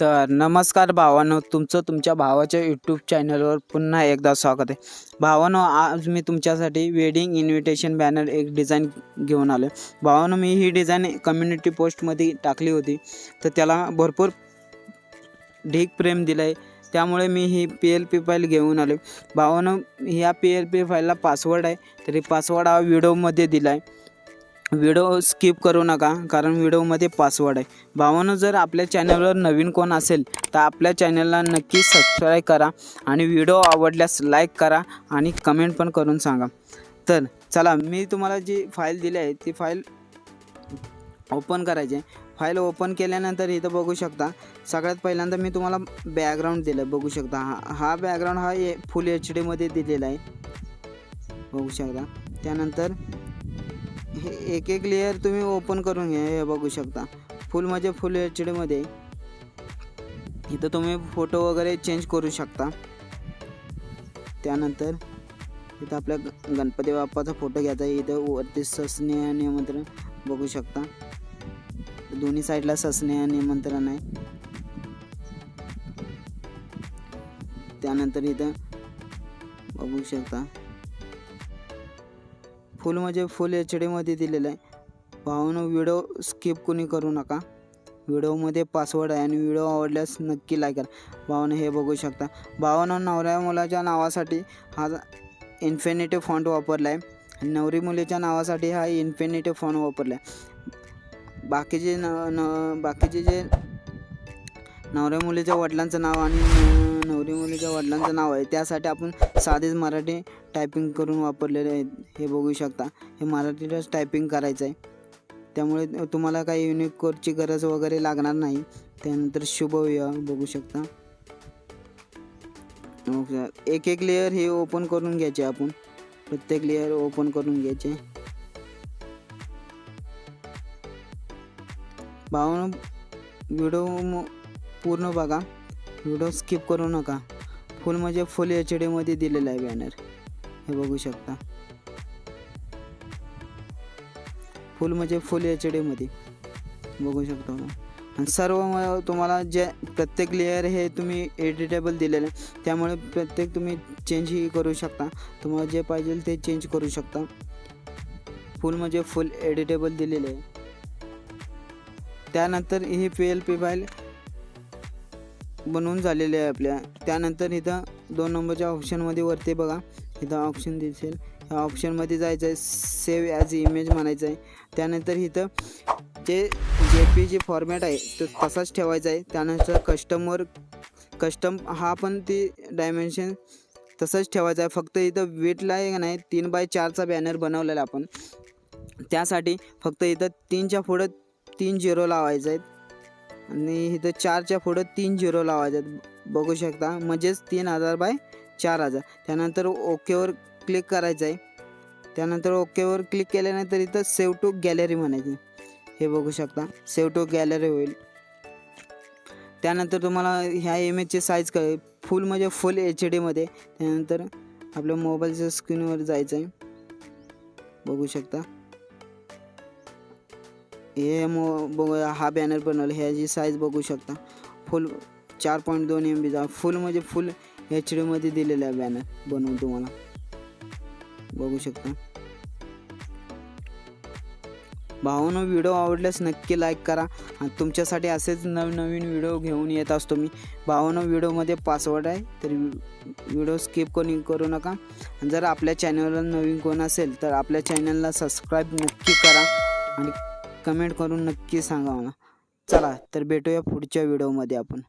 तर नमस्कार भावानो तुमचं तुमच्या भावाच्या यूट्यूब चॅनलवर पुन्हा एकदा स्वागत आहे. भावानो आज मी तुमच्यासाठी वेडिंग इन्व्हिटेशन बॅनर एक डिझाईन घेऊन आलो आहे भावानो मी ही डिझाईन कम्युनिटी पोस्टमध्ये टाकली होती. तर त्याला भरपूर ढीक प्रेम दिलं आहे त्यामुळे मी ही पी एल पी फाईल घेऊन आलो भावानो ह्या पी एल पी फाईलला पासवर्ड आहे. तरी पासवर्ड हा व्हिडिओमध्ये दिला आहे व्हिडिओ स्किप करू नका कारण व्हिडिओमध्ये पासवर्ड आहे. भावानं जर आपल्या चॅनलवर नवीन कोण असेल तर आपल्या चॅनलला नक्की सबस्क्राईब करा आणि व्हिडिओ आवडल्यास लाईक करा आणि कमेंट पण करून सांगा. तर चला मी तुम्हाला जी फाईल दिली आहे ती फाईल ओपन करायची आहे. फाईल ओपन केल्यानंतर इथं बघू शकता सगळ्यात पहिल्यांदा मी तुम्हाला बॅकग्राऊंड दिलं बघू शकता. हा हा बॅकग्राऊंड हा ए फुल एच डीमध्ये दिलेला आहे. बघू शकता. त्यानंतर हे एक एक लेअर तुम्ही ओपन करून घ्या हे बघू शकता. फुल म्हणजे फुल एच डीमध्ये इथं तुम्ही फोटो वगैरे चेंज करू शकता. त्यानंतर इथं आपल्या गणपती बाप्पाचा फोटो घ्यायचा इथं वरती ससने निमंत्रण बघू शकता. दोन्ही साईडला ससने निमंत्रण आहे. त्यानंतर इथं बघू शकता. फुल म्हणजे फुल एच डीमध्ये दिलेलं आहे. भावानं व्हिडिओ स्किप कोणी करू नका. व्हिडिओमध्ये पासवर्ड आहे आणि व्हिडिओ आवडल्यास नक्की लाईक करा. भावानं हे बघू शकता. भावानं नवऱ्या मुलाच्या नावासाठी हा इन्फिनिटी फॉन्ट वापरला आहे. नवरी मुलीच्या नावासाठी हा इन्फिनिटी फॉन्ट वापरला आहे. बाकीचे न न बाकीचे जे नवऱ्या मुलीच्या वडिलांचं नाव आणि नवरी मुलीच्या वडिलांचं नाव आहे. त्यासाठी आपण साधेच मराठी टायपिंग करून वापरलेले आहेत. हे बघू शकता. हे मराठीतच टायपिंग करायचं आहे त्यामुळे तुम्हाला काही युनिक कोडची गरज वगैरे लागणार नाही. त्यानंतर शुभविवाह बघू शकता. ओके. एक एक लेअर हे ओपन करून घ्यायचे आपण. प्रत्येक लेअर ओपन करून घ्यायचे. भावनं व्हिडिओ पूर्ण बघा. व्हिडिओ स्किप करू नका. फुल म्हणजे फुल एच डीमध्ये दिलेला आहे बॅनर हे बघू शकता. फुल म्हणजे फुल एच डीमध्ये बघू शकता आणि सर्व तुम्हाला जे प्रत्येक लेअर हे तुम्ही एडिटेबल दिलेलं आहे. त्यामुळे प्रत्येक तुम्ही चेंजही करू शकता. तुम्हाला जे पाहिजे ते चेंज करू शकता. फुल म्हणजे फुल एडिटेबल दिलेले आहे. त्यानंतर ही पी एल पी फाईल बनवून झालेले आहे आपल्या. त्यानंतर इथं दोन नंबरच्या ऑप्शनमध्ये वरती बघा. इथं ऑप्शन दिसेल. ह्या ऑप्शनमध्ये जायचं आहे सेव्ह ॲज इमेज म्हणायचं आहे त्यानंतर इथं जे जे पी जी फॉर्मॅट आहे तो तसाच ठेवायचा आहे त्यानंतर कस्टमर कस्टम हा पण ती डायमेन्शन तसंच ठेवायचं आहे फक्त इथं वेटला आहे का नाही तीन बाय चारचा बॅनर बनवलेला आहे आपण. त्यासाठी फक्त इथं तीनच्या पुढं तीन झिरो लावायचं आहेत आणि इथं चारच्या पुढं तीन झिरो लावायचे आहेत बघू शकता. म्हणजेच तीन हजार बाय चार हजार. त्यानंतर ओकेवर क्लिक करायचं आहे त्यानंतर ओकेवर क्लिक केल्यानंतर इथं सेव टू गॅलरी म्हणायचं. हे बघू शकता. सेव टू गॅलरी होईल. त्यानंतर तुम्हाला ह्या इमेजची साईज काय फुल म्हणजे फुल एच डीमध्ये त्यानंतर आपल्या मोबाईलच्या स्क्रीनवर जायचं आहे बघू शकता. हे मो बघ हा बॅनर बनवला ह्याची साईज बघू शकता. फुल चार पॉईंट दोन एम बीचा फुल म्हणजे फुल एच डीमध्ये दिलेला आहे बॅनर बनवून तुम्हाला. बघू शकता. भावानं व्हिडिओ आवडल्यास नक्की लाईक करा. आणि तुमच्यासाठी असेच नवनवीन व्हिडिओ घेऊन येत असतो मी. भावानं व्हिडिओमध्ये पासवर्ड आहे तरी व्हिडिओ स्किप कोणी करू नका. आणि जर आपल्या चॅनलला नवीन कोण असेल तर आपल्या चॅनलला सबस्क्राईब नक्की करा. आणि कमेंट करून नक्की सांगा मला. चला तर भेटूया पुढच्या व्हिडिओमध्ये आपण.